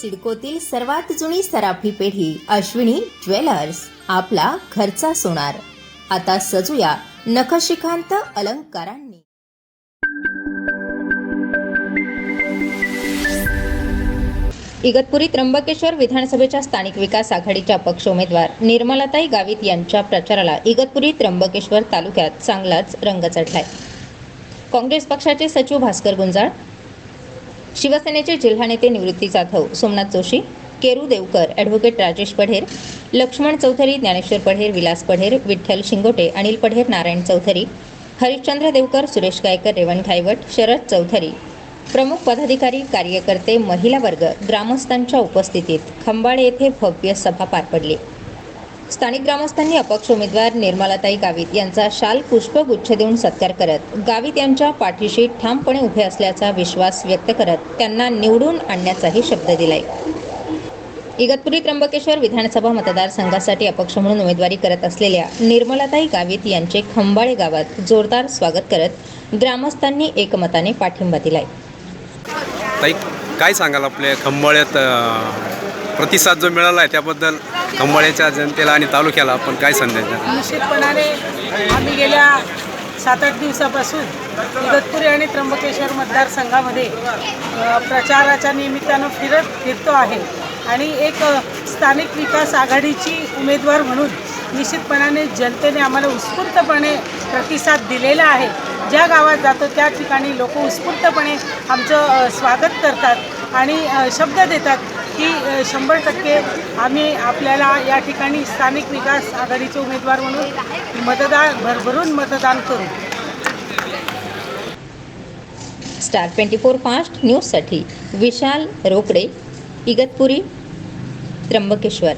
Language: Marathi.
सिडकोतील सर्वात जुनी सराफी पेढी अश्विनी ज्वेलर्स आपला घरचा सोनार. आता सजूया नखशिखांत अलंकारांनी. इगतपुरी त्र्यंबकेश्वर विधानसभेच्या स्थानिक विकास आघाडीच्या अपक्ष उमेदवार निर्मलाताई गावित यांच्या प्रचाराला इगतपुरी त्र्यंबकेश्वर तालुक्यात चांगलाच रंग चढलाय. काँग्रेस पक्षाचे सचिव भास्कर गुंजाळ शिवसेनेचे जिल्हा नेते निवृत्ती जाधव सोमनाथ जोशी केरू देवकर ॲडव्होकेट राजेश पढेर लक्ष्मण चौधरी ज्ञानेश्वर पढेर विलास पढेर विठ्ठल शिंगोटे अनिल पढेर नारायण चौधरी हरिश्चंद्र देवकर सुरेश गायकर रेवण घायवट शरद चौधरी. प्रमुख पदाधिकारी कार्यकर्ते महिला वर्ग ग्रामस्थांच्या उपस्थितीत खंबाळे येथे भव्य सभा पार पडली. स्थानिक ग्रामस्थांनी अपक्ष उमेदवार निर्मलाताई गावित यांचा शाल पुष्पगुच्छ देऊन सत्कार करत गावित यांच्या पाठीशी ठामपणे उभे असल्याचा विश्वास व्यक्त करत त्यांना निवडून आणण्याचाही शब्द दिलाय. इगतपुरी त्र्यंबकेश्वर विधानसभा मतदारसंघासाठी अपक्ष म्हणून उमेदवारी करत असलेल्या निर्मलाताई गावित यांचे खंबाळे गावात जोरदार स्वागत करत ग्रामस्थांनी एकमताने पाठिंबा दिलाय. काय सांगाल आपल्या खंबाळ्यात प्रतिसाद जो मिळाला आहे त्याबद्दल खंबाळ्याच्या जनतेला आणि तालुक्याला आपण काय संदेश द्या निश्चितपणाने आम्ही गेल्या सात आठ दिवसापासून इगतपुरी आणि त्र्यंबकेश्वर मतदारसंघामध्ये प्रचाराच्या निमित्तानं फिरत फिरतो आहे. आणि एक स्थानिक विकास आघाडीची उमेदवार म्हणून निश्चितपणाने जनतेने आम्हाला उत्स्फूर्तपणे प्रतिसाद दिलेला आहे. ज्या गावात जातो त्या ठिकाणी लोक उत्स्फूर्तपणे आमचं स्वागत करतात आणि शब्द देतात. की शंभर टक्के आम्ही आपल्याला या ठिकाणी स्थानिक विकास आघाडीचे उमेदवार म्हणून मतदान भरभरून मतदान करू. स्टार ट्वेंटी फोर फास्ट न्यूजसाठी विशाल रोकडे इगतपुरी त्र्यंबकेश्वर.